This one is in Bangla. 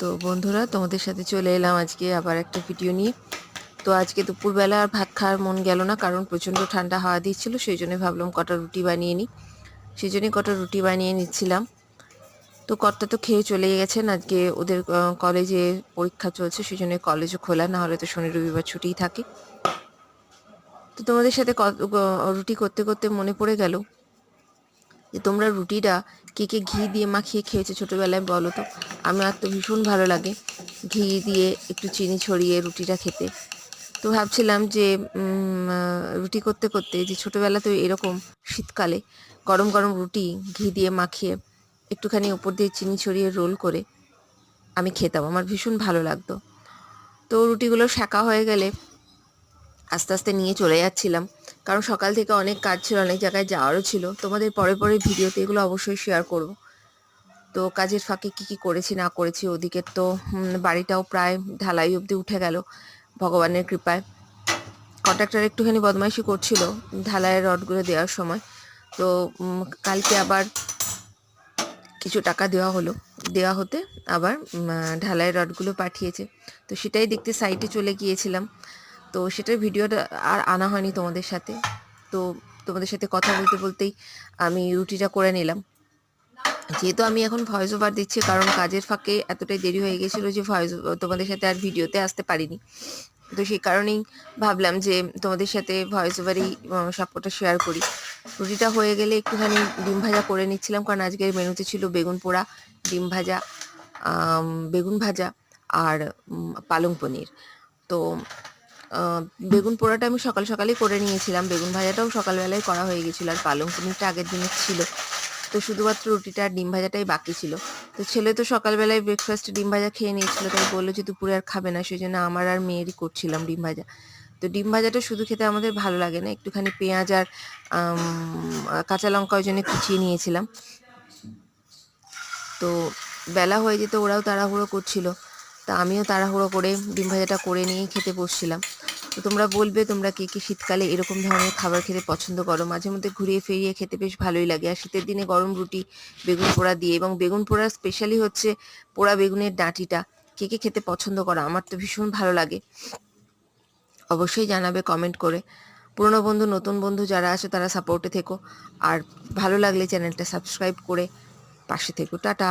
তো বন্ধুরা, তোমাদের সাথে চলে এলাম আজকে আবার একটা ভিডিও নিয়ে। তো আজকে দুপুরবেলা আর ভাত খাওয়ার মন গেল না, কারণ প্রচণ্ড ঠান্ডা হাওয়া দিচ্ছিল, সেই জন্য ভাবলাম কটা রুটি বানিয়ে নিই। সেই জন্যই কটা রুটি বানিয়ে নিচ্ছিলাম। তো কর্তা তো খেয়ে চলে গেছেন, আজকে ওদের কলেজে পরীক্ষা চলছে, সেই জন্য কলেজও খোলা, না হলে তো শনি, রবিবার ছুটিই থাকে। তো তোমাদের সাথে রুটি করতে করতে মনে পড়ে গেল যে তোমরা রুটিটা কে কে ঘি দিয়ে মাখিয়ে খেয়েছো ছোটোবেলায় বলো তো? আমার তো ভীষণ ভালো লাগে ঘি দিয়ে একটু চিনি ছড়িয়ে রুটিটা খেতে। তো ভাবছিলাম যে রুটি করতে করতে যে ছোটোবেলাতে এরকম শীতকালে গরম গরম রুটি ঘি দিয়ে মাখিয়ে একটুখানি উপর দিয়ে চিনি ছড়িয়ে রোল করে আমি খেতাম, আমার ভীষণ ভালো লাগতো। তো রুটিগুলো শাঁকা হয়ে গেলে আস্তে আস্তে নিয়ে চলে যাচ্ছিলাম। কারণ সকাল থেকে অনেক কাজ ছিল, অনেক জায়গায় যাওয়ারও ছিল। তোমাদের পরে পরে ভিডিওতে এগুলো অবশ্যই শেয়ার করব। তো কাজের ফাঁকে কি কি করেছি, না করেছি, ওদিকে তো বাড়িটাও প্রায় ঢালাই অবধি উঠে গেল ভগবানের কৃপায়। কন্ট্রাক্টর একটুখানি বদমাইশি করছিল ঢালাইয়ের রডগুলো দেওয়ার সময়। তো কালকে আবার কিছু টাকা দেওয়া হলো। দেওয়া হতে আবার ঢালাইয়ের রডগুলো পাঠিয়েছে। তো সেটাই দেখতে সাইটে চলে গিয়েছিলাম। তো সেটার ভিডিওটা আর আনা হয়নি তোমাদের সাথে। তো তোমাদের সাথে কথা বলতে বলতেই আমি রুটিটা করে নিলাম। যেহেতু আমি এখন ভয়েস ওভার দিচ্ছি, কারণ কাজের ফাঁকে এতটাই দেরি হয়ে গেছিল যে ভয়েস তোমাদের সাথে আর ভিডিওতে আসতে পারিনি। তো সেই কারণেই ভাবলাম যে তোমাদের সাথে ভয়েস ওভারেই সবকটা শেয়ার করি। রুটিটা হয়ে গেলে একটুখানি ডিম ভাজা করে নিচ্ছিলাম, কারণ আজকের মেনুতে ছিল বেগুন পোড়া, ডিম ভাজা বেগুন ভাজা আর পালং পনির। তো বেগুন পোড়াটা আমি সকাল সকালেই করে নিয়েছিলাম। বেগুন ভাজাটাও সকালবেলায় করা হয়ে গেছিল। আর পালং পনিরটা আগের দিনের ছিল। তো শুধুমাত্র রুটিটা আর ডিম ভাজাটাই বাকি ছিল। তো ছেলে তো সকালবেলায় ব্রেকফাস্ট ডিম ভাজা খেয়ে নিয়েছিল। তাই বলল যে দুপুরে আর খাবে না। সেই জন্য আমার আর মেয়েরই করছিলাম ডিম ভাজা। তো ডিম ভাজাটা শুধু খেতে আমাদের ভালো লাগে না। একটুখানি পেঁয়াজ আর কাঁচা লঙ্কা ওই জন্য কুচিয়ে নিয়েছিলাম। তো বেলা হয়ে যেত ওরাও তাড়াহুড়ো করছিল। তা আমিও তাড়াহুড়ো করে ডিম ভাজাটা করে নিয়েই খেতে বসছিলাম। তো তোমরা বলবে, তোমরা কে কে শীতকালে এরকম ধরনের খাবার খেতে পছন্দ করো? মাঝে মধ্যে ঘুরিয়ে ফিরিয়ে খেতে বেশ ভালোই লাগে। আর শীতের দিনে গরম রুটি, বেগুন পোড়া দিয়ে এবং বেগুন পোড়া স্পেশালি হচ্ছে পোড়া বেগুনের ডাঁটিটা। কে কে খেতে পছন্দ করো? আমার তো ভীষণ ভালো লাগে। অবশ্যই জানাবে কমেন্ট করে। পুরনো বন্ধু, নতুন বন্ধু যারা আছে তারা সাপোর্টে থেকো। আর ভালো লাগলে চ্যানেলটা সাবস্ক্রাইব করে পাশে থেকো। টাটা!